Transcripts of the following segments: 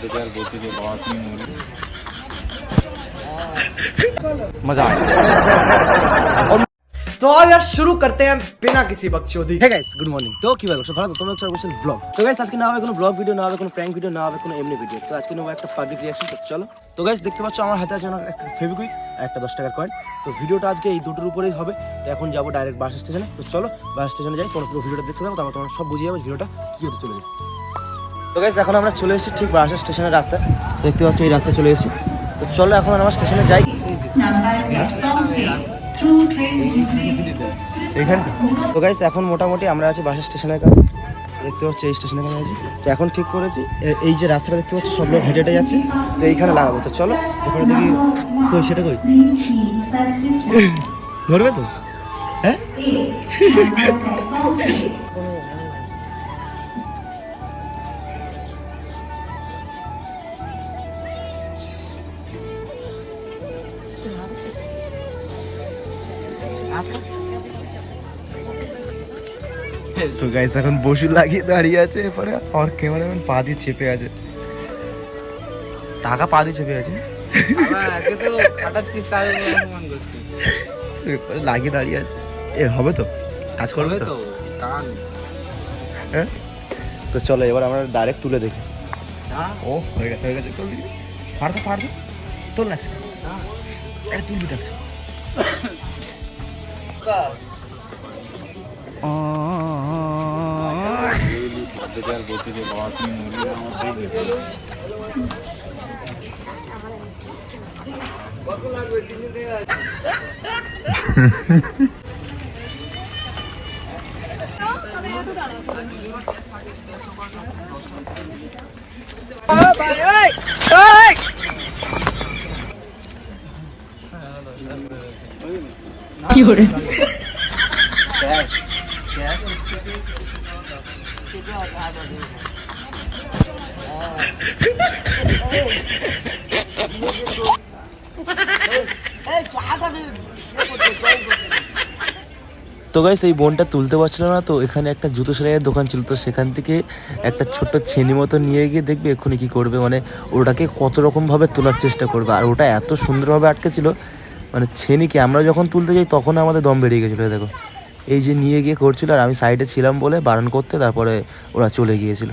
बेकार बोलती थी बात नहीं हो रही मजा आया तो आओ यार शुरू करते हैं बिना किसी बकचोदी হে গাইস গুড মর্নিং তো কি বলছো ভালো তো তোমরা হচ্ছে বলছেন ব্লগ তো গাইস আজকে না হবে কোনো ব্লগ ভিডিও না হবে কোনো প্র্যাঙ্ক ভিডিও না হবে কোনো এমনি ভিডিও তো আজকে নেবো একটা পাবলিক রিয়াকশন তো চলো তো গাইস দেখতে পাচ্ছ আমার হাতে আছে আমার একটা ফেভিকুইক আর একটা দশ টাকার কয়েন তো ভিডিওটা আজকে এই দুটোর উপরেই হবে তো এখন যাবো ডাইরেক্ট বাস স্টেশনে তো চলো বাস স্টেশনে যাই কোনো পুরো ভিডিওটা দেখতে যাবো তারপর তোমরা সব বুঝিয়ে যাবো ভিডিওটা কি হতে চলে যাবে তো গাইস এখন আমরা চলে এসেছি ঠিক বাস স্টেশনের রাস্তায়। দেখতে পাচ্ছ এই রাস্তায় চলে এসেছি। তো চলো এখন আমরা স্টেশনে যাই। তো গাইস এখন মোটামুটি আমরা আছি বাস স্টেশনের কাছে। দেখতে পাচ্ছি এই স্টেশনের কাছে আছি। তো এখন ঠিক করেছি এই যে রাস্তাটা দেখতে পাচ্ছি, সব লোক হেঁটে হেঁটে যাচ্ছে। তো এইখানে লাগাবো। তো চলো এখানে দেখি কই, সেটা কই? ধরবে তো? হ্যাঁ? তো গাইস এখন বসু লাগিয়ে দাঁড়িয়ে আছে এরপরে আর ক্যামেরাম্যান পা দিয়ে চেপে আছে। টাকা পা দিয়ে চেপে আছে। এরপরে লাগিয়ে দাঁড়িয়ে আছে। এ হবে তো? কাজ করবে তো? হ্যাঁ? তো চলো এবার আমরা ডাইরেক্ট তুলে দেখি। ও হয়ে গেছে হয়ে গেছে তোল দিদি। ফাড়তো ফাড়তো তোল না। আরে তুলবি দেখছ কত লাগবে? কি করে? তো গাইস এই বোনটা তুলতে পারছিল না, তো এখানে একটা জুতো সেলাইয়ের দোকান ছিল, তো সেখান থেকে একটা ছোট্ট ছেনি মতো নিয়ে গিয়ে দেখবে এক্ষুনি কি করবে মানে ওটাকে কত রকম ভাবে তোলার চেষ্টা করবে, আর ওটা এত সুন্দরভাবে আটকেছিল মানে ছেনিকে আমরা যখন তুলতে যাই তখন আমাদের দম বেরিয়ে গেছিল দেখো। এই যে নিয়ে গিয়ে করছিল আর আমি সাইডে ছিলাম বলে বারণ করতে তারপরে ওরা চলে গিয়েছিল।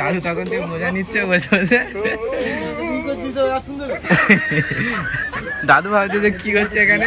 দাদু তখন থেকে মজা নিচ্ছে বসে বসে। দাদু ভাবছে যে কি হচ্ছে এখানে?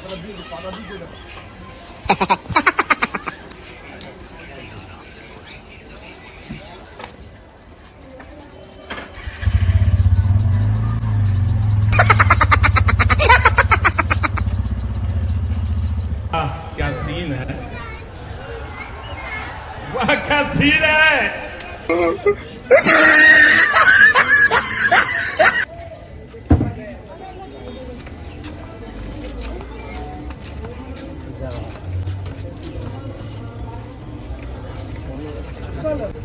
que ah né? Vacacina!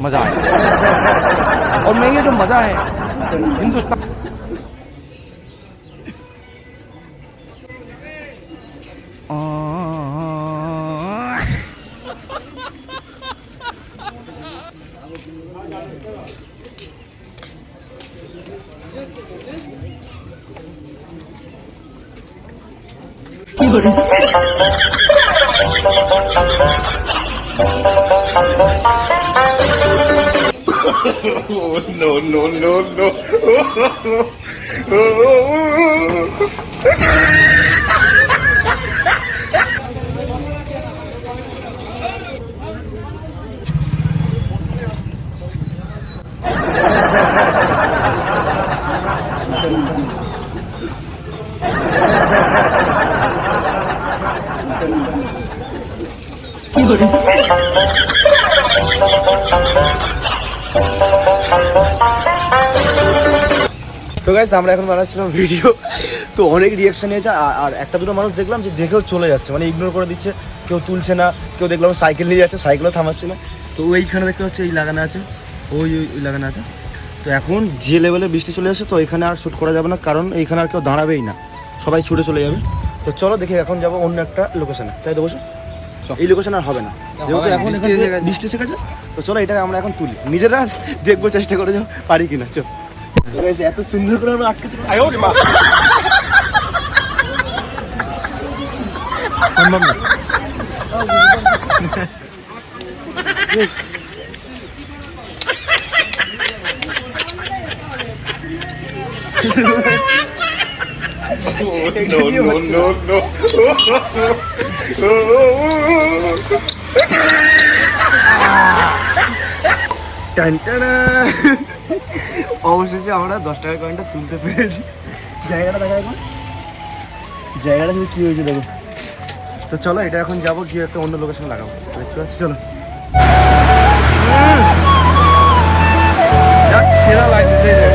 मजा आया और मैं ये जो मजा है Hindustan oh, no, no, no, no. Thank you. তো গাইস আমরা এখন বানাচ্ছিলাম ভিডিও তো অনেক রিয়াকশন নিয়েছে, আর- একটা দুটো মানুষ দেখলাম যে দেখেও চলে যাচ্ছে মানে ইগনোর করে দিচ্ছে। কেউ তুলছে না, কেউ দেখলাম সাইকেল নিয়ে যাচ্ছে সাইকেলও থামাচ্ছে না। তো ওইখানে দেখতে হচ্ছে এই লাগানো আছে। ওই ওই লাগানো আছে। তো এখন যে লেভেলে বৃষ্টি চলে আসছে তো এখানে আর শ্যুট করা যাবে না, কারণ এইখানে আর কেউ দাঁড়াবেই না। সবাই ছুটে চলে যাবে। তো চলো দেখি এখন যাব অন্য একটা লোকেশনে তাই তো বসো? এই লোকেশন আর হবে না। যেহেতু এখন এখানে বৃষ্টি এসে গেছে তো চলো এটা আমরা এখন তুলি। নিজেরা দেখব চেষ্টা করে যাও পারি কিনা চল। তো এত সুন্দর করে আমরা আটকে সম্ভব না। No, no, no, no. অবশেষে আমরা দশ টাকা কয়েনটা তুলতে পেরেছি। জায়গাটা দেখা এখন জায়গাটা শুধু কি হয়েছে দেখো। তো চলো এটা এখন যাব গিয়ে একটা অন্য লোকেশনে লাগাবো। দেখতে পাচ্ছি চলো। সেরা লাগছে।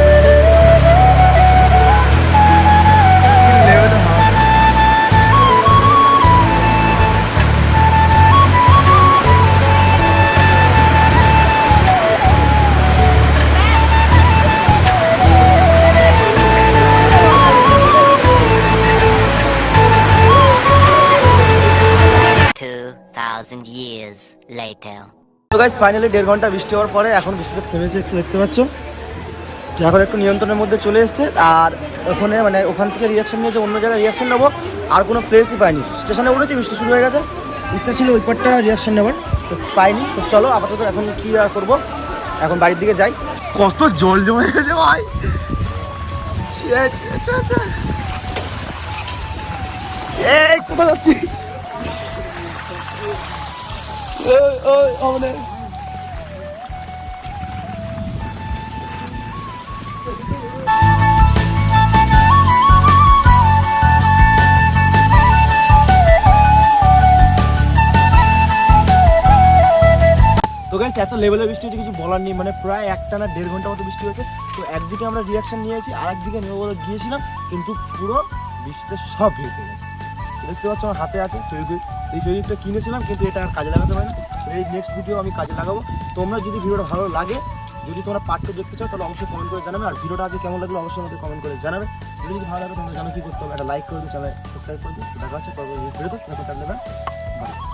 তো গাইজ ফাইনালি দেড় ঘণ্টা বৃষ্টি হওয়ার পরে এখন বৃষ্টিটা থেমেছে, একটু দেখতে পাচ্ছ। এখন একটু নিয়ন্ত্রণের মধ্যে চলে এসছে, আর ওখানে মানে ওখান থেকে রিয়াকশন নিয়েছে অন্য জায়গায় রিয়াকশন নেব, আর কোনো প্লেসই পাইনি। স্টেশনে উঠেছি, বৃষ্টি শুরু হয়ে গেছে। ইচ্ছা ছিল ওই পারটা রিয়াকশন নেবার তো পাইনি। তো চলো, আপাতত এখন কি আর করব? এখন বাড়ির দিকে যাই। কত জল জমে গেছে ভাই। এই, কোথায় যাচ্ছি ওই, ওই, আমাদের তো এত লেভেলের বৃষ্টি হচ্ছে কিছু বলার নেই। মানে প্রায় একটা না দেড় ঘণ্টা মতো বৃষ্টি হয়েছে তো একদিকে আমরা রিয়াকশন নিয়েছি আর একদিকে নেব গিয়েছিলাম কিন্তু পুরো বৃষ্টিতে সব ভেঙে গেছে। দেখতে পাচ্ছ আমার হাতে আছে। ফেভিকুইক এই ফেভিকুইকটা কিনেছিলাম, কিন্তু এটা আর কাজে লাগাতে পারি এই নেক্সট ভিডিও আমি কাজে লাগাবো। তোমরা যদি ভিডিওটা ভালো লাগে, যদি তোমরা পার্টটা দেখতে চাও, তাহলে অবশ্যই কমেন্ট করে জানাবে। আর ভিডিওটা আজকে কেমন লাগল, অবশ্যই আমাকে কমেন্ট করে জানাবে। যদি যদি ভালো লাগে, তোমরা জানো কী করতে হবে। একটা লাইক করে দিও চ্যানেল সাবস্ক্রাইব করে দিও। দেখা হচ্ছে পরবর্তী ভিডিওতে থাকলে না। বাই